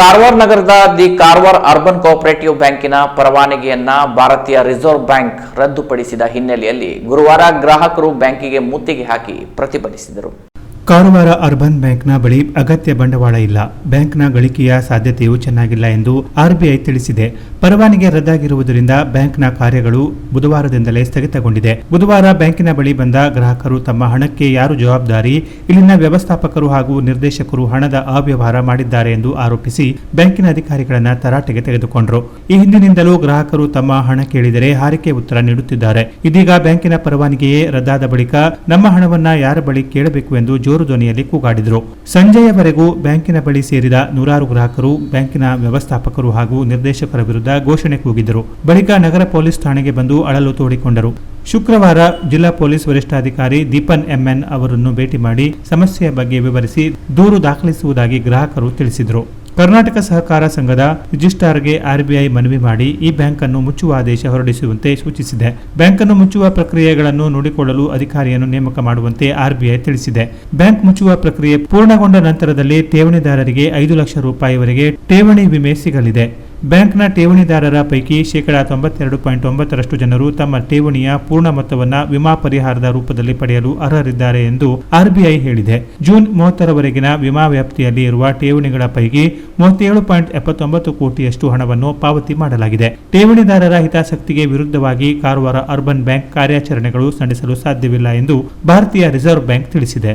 ಕಾರವಾರ ನಗರದ the Karwar urban cooperative ಬ್ಯಾಂಕಿನ ಪರವಾನಗಿಯನ್ನ ಭಾರತೀಯ ರಿಸರ್ವ್ ಬ್ಯಾಂಕ್ ರದ್ದುಪಡಿಸಿದ ಹಿನ್ನೆಲೆಯಲ್ಲಿ ಗುರುವಾರ ಗ್ರಾಹಕರು ಬ್ಯಾಂಕಿಗೆ ಮುತ್ತಿಗೆ ಹಾಕಿ ಪ್ರತಿಭಟಿಸಿದರು. ಕಾರವಾರ ಅರ್ಬನ್ ಬ್ಯಾಂಕ್ನ ಬಳಿ ಅಗತ್ಯ ಬಂಡವಾಳ ಇಲ್ಲ. ಬ್ಯಾಂಕ್ನ ಗಳಿಕೆಯ ಸಾಧ್ಯತೆಯೂ ಚೆನ್ನಾಗಿಲ್ಲ ಎಂದು ಆರ್ಬಿಐ ತಿಳಿಸಿದೆ. ಪರವಾನಿಗೆ ರದ್ದಾಗಿರುವುದರಿಂದ ಬ್ಯಾಂಕ್ನ ಕಾರ್ಯಗಳು ಬುಧವಾರದಿಂದಲೇ ಸ್ಥಗಿತಗೊಂಡಿದೆ. ಬುಧವಾರ ಬ್ಯಾಂಕಿನ ಬಳಿ ಬಂದ ಗ್ರಾಹಕರು ತಮ್ಮ ಹಣಕ್ಕೆ ಯಾರು ಜವಾಬ್ದಾರಿ, ಇಲ್ಲಿನ ವ್ಯವಸ್ಥಾಪಕರು ಹಾಗೂ ನಿರ್ದೇಶಕರು ಹಣದ ಅವ್ಯವಹಾರ ಮಾಡಿದ್ದಾರೆ ಎಂದು ಆರೋಪಿಸಿ ಬ್ಯಾಂಕಿನ ಅಧಿಕಾರಿಗಳನ್ನ ತರಾಟೆಗೆ ತೆಗೆದುಕೊಂಡರು. ಈ ಹಿಂದಿನಿಂದಲೂ ಗ್ರಾಹಕರು ತಮ್ಮ ಹಣ ಕೇಳಿದರೆ ಹಾರಿಕೆ ಉತ್ತರ ನೀಡುತ್ತಿದ್ದಾರೆ. ಇದೀಗ ಬ್ಯಾಂಕಿನ ಪರವಾನಗಿಯೇ ರದ್ದಾದ ಬಳಿಕ ನಮ್ಮ ಹಣವನ್ನ ಯಾರ ಬಳಿ ಕೇಳಬೇಕು ಎಂದು ಜೋರು ಧ್ವನಿಯಲ್ಲಿ ಕೂಗಾಡಿದರು. ಸಂಜೆಯವರೆಗೂ ಬ್ಯಾಂಕಿನ ಬಳಿ ಸೇರಿದ ನೂರಾರು ಗ್ರಾಹಕರು, ಬ್ಯಾಂಕಿನ ವ್ಯವಸ್ಥಾಪಕರು ಹಾಗೂ ನಿರ್ದೇಶಕರ ವಿರುದ್ಧ ಘೋಷಣೆ ಕೂಗಿದರು. ಬಳಿಕ ನಗರ ಪೊಲೀಸ್ ಠಾಣೆಗೆ ಬಂದು ಅಳಲು ತೋಡಿಕೊಂಡರು. ಶುಕ್ರವಾರ ಜಿಲ್ಲಾ ಪೊಲೀಸ್ ವರಿಷ್ಠಾಧಿಕಾರಿ ದೀಪನ್ ಎಂಎನ್ ಅವರನ್ನು ಭೇಟಿ ಮಾಡಿ ಸಮಸ್ಯೆಯ ಬಗ್ಗೆ ವಿವರಿಸಿ ದೂರು ದಾಖಲಿಸುವುದಾಗಿ ಗ್ರಾಹಕರು ತಿಳಿಸಿದರು. ಕರ್ನಾಟಕ ಸಹಕಾರ ಸಂಘದ ರಿಜಿಸ್ಟ್ರಾರ್ಗೆ ಆರ್ಬಿಐ ಮನವಿ ಮಾಡಿ ಈ ಬ್ಯಾಂಕ್ ಅನ್ನು ಮುಚ್ಚುವ ಆದೇಶ ಹೊರಡಿಸುವಂತೆ ಸೂಚಿಸಿದೆ. ಬ್ಯಾಂಕ್ ಅನ್ನು ಮುಚ್ಚುವ ಪ್ರಕ್ರಿಯೆಗಳನ್ನು ನೋಡಿಕೊಳ್ಳಲು ಅಧಿಕಾರಿಯನ್ನು ನೇಮಕ ಮಾಡುವಂತೆ ಆರ್ಬಿಐ ತಿಳಿಸಿದೆ. ಬ್ಯಾಂಕ್ ಮುಚ್ಚುವ ಪ್ರಕ್ರಿಯೆ ಪೂರ್ಣಗೊಂಡ ನಂತರದಲ್ಲಿ ಠೇವಣಿದಾರರಿಗೆ ಐದು ಲಕ್ಷ ರೂಪಾಯಿವರೆಗೆ ಠೇವಣಿ ವಿಮೆ ಸಿಗಲಿದೆ. ಬ್ಯಾಂಕ್ನ ಠೇವಣಿದಾರರ ಪೈಕಿ ಶೇಕಡಾ ತೊಂಬತ್ತೆರಡು ಪಾಯಿಂಟ್ ಒಂಬತ್ತರಷ್ಟು ಜನರು ತಮ್ಮ ಠೇವಣಿಯ ಪೂರ್ಣ ಮೊತ್ತವನ್ನು ವಿಮಾ ಪರಿಹಾರದ ರೂಪದಲ್ಲಿ ಪಡೆಯಲು ಅರ್ಹರಿದ್ದಾರೆ ಎಂದು ಆರ್ಬಿಐ ಹೇಳಿದೆ ಜೂನ್ ಮೂವತ್ತರವರೆಗಿನ ವಿಮಾ ವ್ಯಾಪ್ತಿಯಲ್ಲಿ ಇರುವ ಠೇವಣಿಗಳ ಪೈಕಿ ಮೂವತ್ತೇಳು ಪಾಯಿಂಟ್ ಎಪ್ಪತ್ತೊಂಬತ್ತು ಕೋಟಿಯಷ್ಟು ಹಣವನ್ನು ಪಾವತಿ ಮಾಡಲಾಗಿದೆ ಠೇವಣಿದಾರರ ಹಿತಾಸಕ್ತಿಗೆ ವಿರುದ್ಧವಾಗಿ ಕಾರವಾರ ಅರ್ಬನ್ ಬ್ಯಾಂಕ್ ಕಾರ್ಯಾಚರಣೆಗಳು ನಡೆಸಲು ಸಾಧ್ಯವಿಲ್ಲ ಎಂದು ಭಾರತೀಯ ರಿಸರ್ವ್ ಬ್ಯಾಂಕ್ ತಿಳಿಸಿದೆ